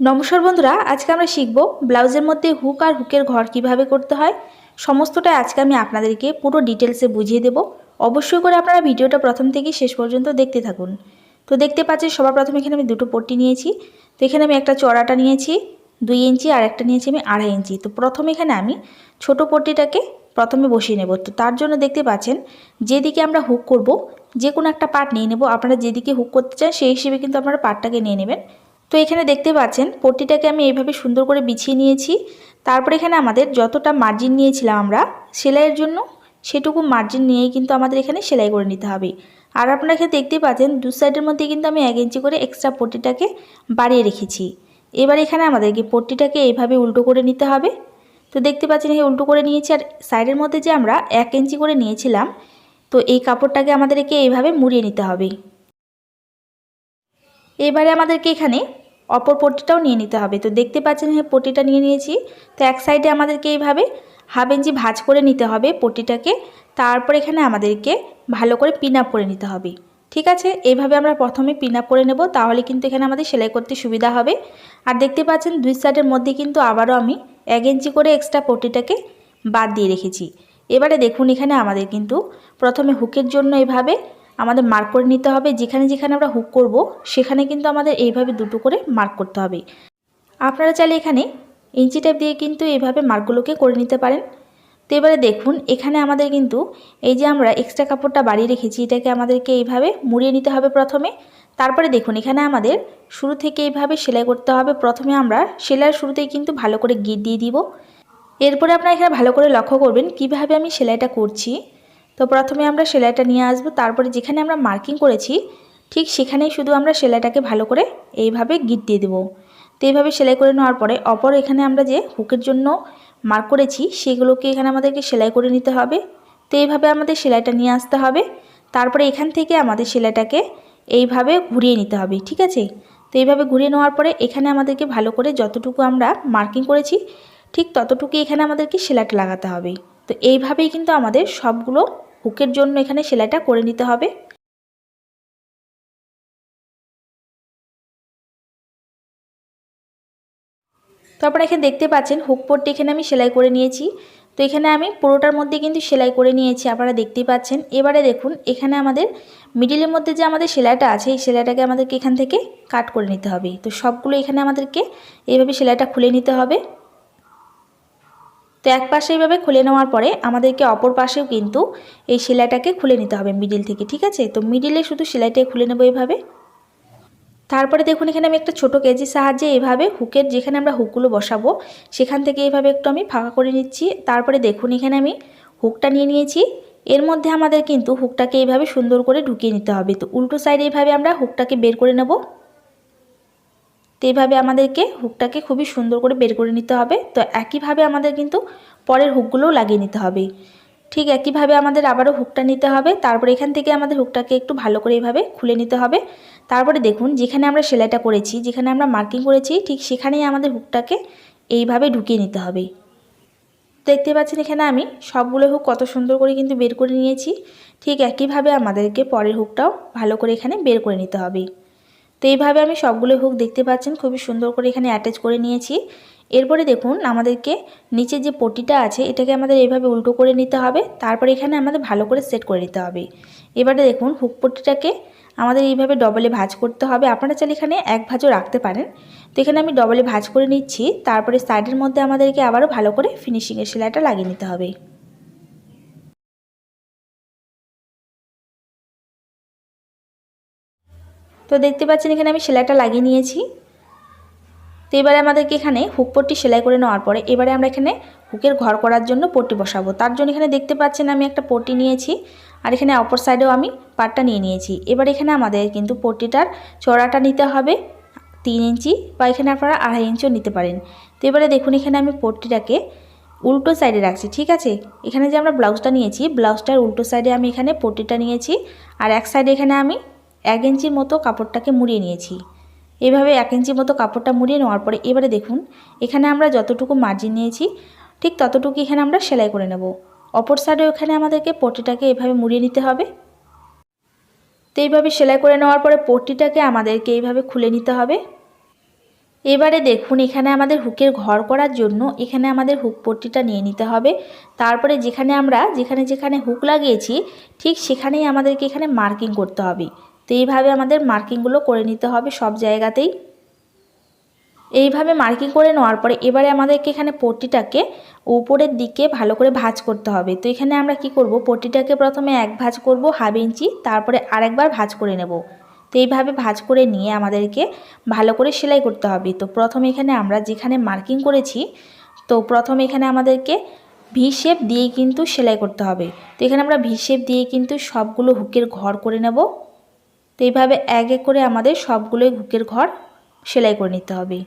নমস্কার বন্ধুরা, আজকে আমরা শিখব ব্লাউজের মধ্যে হুক আর হুকের ঘর কীভাবে করতে হয়। সমস্তটা আজকে আমি আপনাদেরকে পুরো ডিটেলসে বুঝিয়ে দেব। অবশ্যই করে আপনারা ভিডিওটা প্রথম থেকে শেষ পর্যন্ত দেখতে থাকুন। তো দেখতে পাচ্ছেন, সবার প্রথমে এখানে আমি দুটো পট্টি নিয়েছি। তো এখানে আমি একটা চড়াটা নিয়েছি, দুই ইঞ্চি, আর একটা নিয়েছি আমি আড়াই ইঞ্চি। তো প্রথমে এখানে আমি ছোট পট্টিটাকে প্রথমে বসিয়ে নেব। তো তার জন্য দেখতে পাচ্ছেন, যেদিকে আমরা হুক করব, যে কোনো একটা পার্ট নিয়ে নেব। আপনারা যেদিকে হুক করতে চান, সেই হিসেবে কিন্তু আপনারা পাটটাকে নিয়ে নেবেন। তো এখানে দেখতে পাচ্ছেন, পট্টিটাকে আমি এইভাবে সুন্দর করে বিছিয়ে নিয়েছি। তারপর এখানে আমাদের যতটা মার্জিন নিয়েছিলাম আমরা, সেলাইয়ের জন্য সেটুকু মার্জিন নিয়েই কিন্তু আমাদের এখানে সেলাই করে নিতে হবে। আর আপনারা এখানে দেখতে পাচ্ছেন, দু সাইডের মধ্যে কিন্তু আমি এক ইঞ্চি করে এক্সট্রা পট্টিটাকে বাড়িয়ে রেখেছি। এবার এখানে আমাদেরকে পট্টিটাকে এইভাবে উল্টো করে নিতে হবে। তো দেখতে পাচ্ছেন এই উল্টো করে নিয়েছি, আর সাইডের মধ্যে যে আমরা এক ইঞ্চি করে নিয়েছিলাম, তো এই কাপড়টাকে আমাদেরকে এইভাবে মুড়িয়ে নিতে হবে। এবারে আমাদেরকে এখানে অপর পটিটাও নিয়ে নিতে হবে। তো দেখতে পাচ্ছেন হ্যাঁ পট্টিটা নিয়ে নিয়েছি। তো এক সাইডে আমাদেরকে এইভাবে হাফ ইঞ্চি ভাজ করে নিতে হবে পটিটাকে তারপর এখানে আমাদেরকে ভালো করে পিন আপ করে নিতে হবে। ঠিক আছে? এইভাবে আমরা প্রথমে পিন আপ করে নেব, তাহলে কিন্তু এখানে আমাদের সেলাই করতে সুবিধা হবে। আর দেখতে পাচ্ছেন দুই সাইডের মধ্যে কিন্তু আবারও আমি এক ইঞ্চি করে এক্সট্রা পট্টিটাকে বাদ দিয়ে রেখেছি। এবারে দেখুন এখানে আমাদের কিন্তু প্রথমে হুকের জন্য এভাবে আমাদের মার্ক করে নিতে হবে, যেখানে যেখানে আমরা হুক করব, সেখানে কিন্তু আমাদের এইভাবে দুটো করে মার্ক করতে হবে। আপনারা চাইলে এখানে ইঞ্চি টেপ দিয়ে কিন্তু এইভাবে মার্কগুলোকে করে নিতে পারেন। তো এবারে দেখুন, এখানে আমাদের কিন্তু এই যে আমরা এক্সট্রা কাপড়টা বাড়িয়ে রেখেছি, এটাকে আমাদেরকে এইভাবে মুড়িয়ে নিতে হবে প্রথমে। তারপরে দেখুন, এখানে আমাদের শুরু থেকে এইভাবে সেলাই করতে হবে। প্রথমে আমরা সেলাইয়ের শুরুতেই কিন্তু ভালো করে গিট দিয়ে দিব। এরপরে আপনারা এখানে ভালো করে লক্ষ্য করবেন, কীভাবে আমি সেলাইটা করছি। তো প্রথমে আমরা সেলাইটা নিয়ে আসব। তারপরে যেখানে আমরা মার্কিং করেছি, ঠিক সেখানেই শুধু আমরা সেলাইটাকে ভালো করে এইভাবে গিট দিয়ে দেবো। তো এইভাবে সেলাই করে নেওয়ার পরে অপর এখানে আমরা যে হুকের জন্য মার্ক করেছি, সেগুলোকে এখানে আমাদেরকে সেলাই করে নিতে হবে। তো এইভাবে আমাদের সেলাইটা নিয়ে আসতে হবে। তারপরে এখান থেকে আমাদের সেলাইটাকে এইভাবে ঘুরিয়ে নিতে হবে, ঠিক আছে? তো এইভাবে ঘুরিয়ে নেওয়ার পরে এখানে আমাদেরকে ভালো করে যতটুকু আমরা মার্কিং করেছি, ঠিক ততটুকু এখানে আমাদেরকে সেলাইটা লাগাতে হবে। তো এইভাবেই কিন্তু আমাদের সবগুলো হুকের জন্য এখানে সেলাইটা করে নিতে হবে। তো আপনারা এখানে দেখতে পাচ্ছেন, হুক পট্টি এখানে আমি সেলাই করে নিয়েছি। তো এখানে আমি পুরোটার মধ্যে কিন্তু সেলাই করে নিয়েছি, আপনারা দেখতেই পাচ্ছেন। এবারে দেখুন, এখানে আমাদের মিডিলের মধ্যে যে আমাদের সেলাইটা আছে, এই সেলাইটাকে আমাদেরকে এখান থেকে কাট করে নিতে হবে। তো সবগুলো এখানে আমাদেরকে এইভাবে সেলাইটা খুলে নিতে হবে। তো এক পাশে এইভাবে খুলে নেওয়ার পরে আমাদেরকে অপর পাশেও কিন্তু এই সেলাইটাকে খুলে নিতে হবে মিডিল থেকে, ঠিক আছে? তো মিডিলে শুধু সেলাইটাই খুলে নেব এইভাবে। তারপরে দেখুন, এখানে আমি একটা ছোট কেজির সাহায্যে এভাবে হুকের যেখানে আমরা হুকগুলো বসাবো, সেখান থেকে এইভাবে একটু আমি ফাঁকা করে নিচ্ছি। তারপরে দেখুন, এখানে আমি হুকটা নিয়ে নিয়েছি। এর মধ্যে আমাদের কিন্তু হুকটাকে এইভাবে সুন্দর করে ঢুকিয়ে নিতে হবে। তো উল্টো সাইডে এইভাবে আমরা হুকটাকে বের করে নেব। তো এইভাবে আমাদেরকে হুকটাকে খুবই সুন্দর করে বের করে নিতে হবে। তো একইভাবে আমাদের কিন্তু পরের হুকগুলোও লাগিয়ে নিতে হবে। ঠিক একইভাবে আমাদের আবারও হুকটা নিতে হবে। তারপর এখান থেকে আমাদের হুকটাকে একটু ভালো করে এইভাবে খুলে নিতে হবে। তারপরে দেখুন, যেখানে আমরা সেলাইটা করেছি, যেখানে আমরা মার্কিং করেছি, ঠিক সেখানেই আমাদের হুকটাকে এইভাবে ঢুকিয়ে নিতে হবে। দেখতে পাচ্ছেন এখানে আমি সবগুলো হুক কত সুন্দর করে কিন্তু বের করে নিয়েছি। ঠিক একইভাবে আমাদেরকে পরের হুকটাও ভালো করে এখানে বের করে নিতে হবে। তো এইভাবে আমি সবগুলো হুক দেখতে পাচ্ছেন, খুবই সুন্দর করে এখানে অ্যাটাচ করে নিয়েছি। এরপরে দেখুন আমাদেরকে নিচে যে পটিটা আছে, এটাকে আমাদের এইভাবে উল্টো করে নিতে হবে, তারপরে এখানে আমাদের ভালো করে সেট করে নিতে হবে। এবারে দেখুন হুক পটিটাকে আমাদের এইভাবে ডবলে ভাজ করতে হবে, আপনারা চাইলে এখানে এক ভাজও রাখতে পারেন। তো এখানে আমি ডবলে ভাজ করে নিচ্ছি, তারপরে সাইডের মধ্যে আমাদেরকে আবারও ভালো করে ফিনিশিংয়ের সেলাইটা লাগিয়ে নিতে হবে। তো দেখতে পাচ্ছেন এখানে আমি সেলাইটা লাগিয়ে নিয়েছি। তো এবারে আমাদেরকে এখানে হুক পট্টি সেলাই করে নেওয়ার পরে এবারে আমরা এখানে হুকের ঘর করার জন্য পট্টি বসাবো। তার জন্য এখানে দেখতে পাচ্ছেন আমি একটা পট্টি নিয়েছি আর এখানে অপর সাইডেও আমি পাটটা নিয়ে নিয়েছি। এবার এখানে আমাদের কিন্তু পট্টিটার চড়াটা নিতে হবে তিন ইঞ্চি বা এখানে আপনারা আড়াই ইঞ্চিও নিতে পারেন। তো এবারে দেখুন এখানে আমি পট্টিটাকে উল্টো সাইডে রাখছি, ঠিক আছে? এখানে যে আমরা ব্লাউজটা নিয়েছি, ব্লাউজটার উল্টো সাইডে আমি এখানে পট্টিটা নিয়েছি আর এক সাইডে এখানে আমি এক ইঞ্চির মতো কাপড়টাকে মুড়িয়ে নিয়েছি। এভাবে এক ইঞ্চির মতো কাপড়টা মুড়িয়ে নেওয়ার পরে এবারে দেখুন, এখানে আমরা যতটুকু মার্জিন নিয়েছি, ঠিক ততটুকু এখানে আমরা সেলাই করে নেব। অপর সাইডে এখানে আমাদেরকে পট্টিটাকে এভাবে মুড়িয়ে নিতে হবে। তো এইভাবে সেলাই করে নেওয়ার পরে পট্টিটাকে আমাদেরকে এইভাবে খুলে নিতে হবে। এবারে দেখুন, এখানে আমাদের হুকের ঘর করার জন্য এখানে আমাদের হুক পট্টিটা নিয়ে নিতে হবে। তারপরে যেখানে আমরা যেখানে যেখানে হুক লাগিয়েছি, ঠিক সেখানেই আমাদেরকে এখানে মার্কিং করতে হবে। তো এইভাবে আমাদের মার্কিংগুলো করে নিতে হবে সব জায়গাতেই। এইভাবে মার্কিং করে নেওয়ার পরে এবারে আমাদেরকে এখানে পট্টিটাকে উপরের দিকে ভালো করে ভাঁজ করতে হবে। তো এখানে আমরা কি করব? পট্টিটাকে প্রথমে এক ভাঁজ করব হাফ ইঞ্চি, তারপরে আরেকবার ভাঁজ করে নেব। তো এইভাবে ভাঁজ করে নিয়ে আমাদেরকে ভালো করে সেলাই করতে হবে। তো প্রথমে এখানে আমরা যেখানে মার্কিং করেছি, তো প্রথমে এখানে আমাদেরকে ভি শেপ দিয়ে কিন্তু সেলাই করতে হবে। তো এখানে আমরা ভি শেপ দিয়ে কিন্তু সবগুলো হুকের ঘর করে নেব। তো এইভাবে এক এক করে আমাদের সবগুলোই হুকের ঘর সেলাই করে নিতে হবে।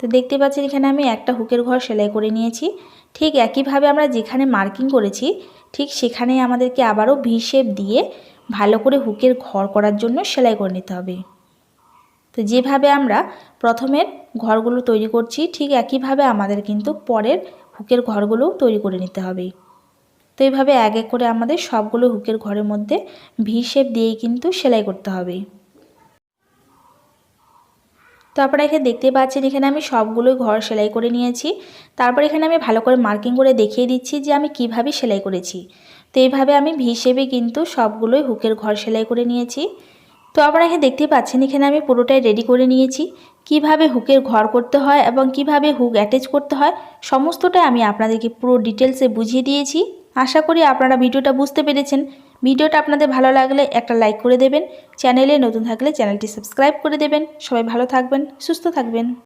তো দেখতে পাচ্ছেন এখানে আমি একটা হুকের ঘর সেলাই করে নিয়েছি। ঠিক একইভাবে আমরা যেখানে মার্কিং করেছি, ঠিক সেখানে আমাদেরকে আবারও ভি শেপ দিয়ে ভালো করে হুকের ঘর করার জন্য সেলাই করে নিতে হবে। তো যেভাবে আমরা প্রথমের ঘরগুলো তৈরি করছি, ঠিক একইভাবে আমাদের কিন্তু পরের হুকের ঘরগুলোও তৈরি করে নিতে হবে। তো এইভাবে এক এক করে আমাদের সবগুলো হুকের ঘরের মধ্যে ভি শেপ দিয়েই কিন্তু সেলাই করতে হবে। তো আপনারা এখানে দেখতে পাচ্ছেন, এখানে আমি সবগুলোই ঘর সেলাই করে নিয়েছি। তারপর এখানে আমি ভালো করে মার্কিং করে দেখিয়ে দিচ্ছি যে আমি কীভাবে সেলাই করেছি। তো এইভাবে আমি ভি হিসেবে কিন্তু সবগুলোই হুকের ঘর সেলাই করে নিয়েছি। তো আপনারা এখানে দেখতে পাচ্ছেন, এখানে আমি পুরোটাই রেডি করে নিয়েছি। কীভাবে হুকের ঘর করতে হয় এবং কীভাবে হুক অ্যাটাচ করতে হয়, সমস্তটাই আমি আপনাদেরকে পুরো ডিটেলসে বুঝিয়ে দিয়েছি। আশা করি আপনারা ভিডিওটা বুঝতে পেরেছেন। ভিডিওটা আপনাদের ভালো লাগলে একটা লাইক করে দেবেন। চ্যানেলে নতুন থাকলে চ্যানেলটি সাবস্ক্রাইব করে দেবেন। সবাই ভালো থাকবেন, সুস্থ থাকবেন।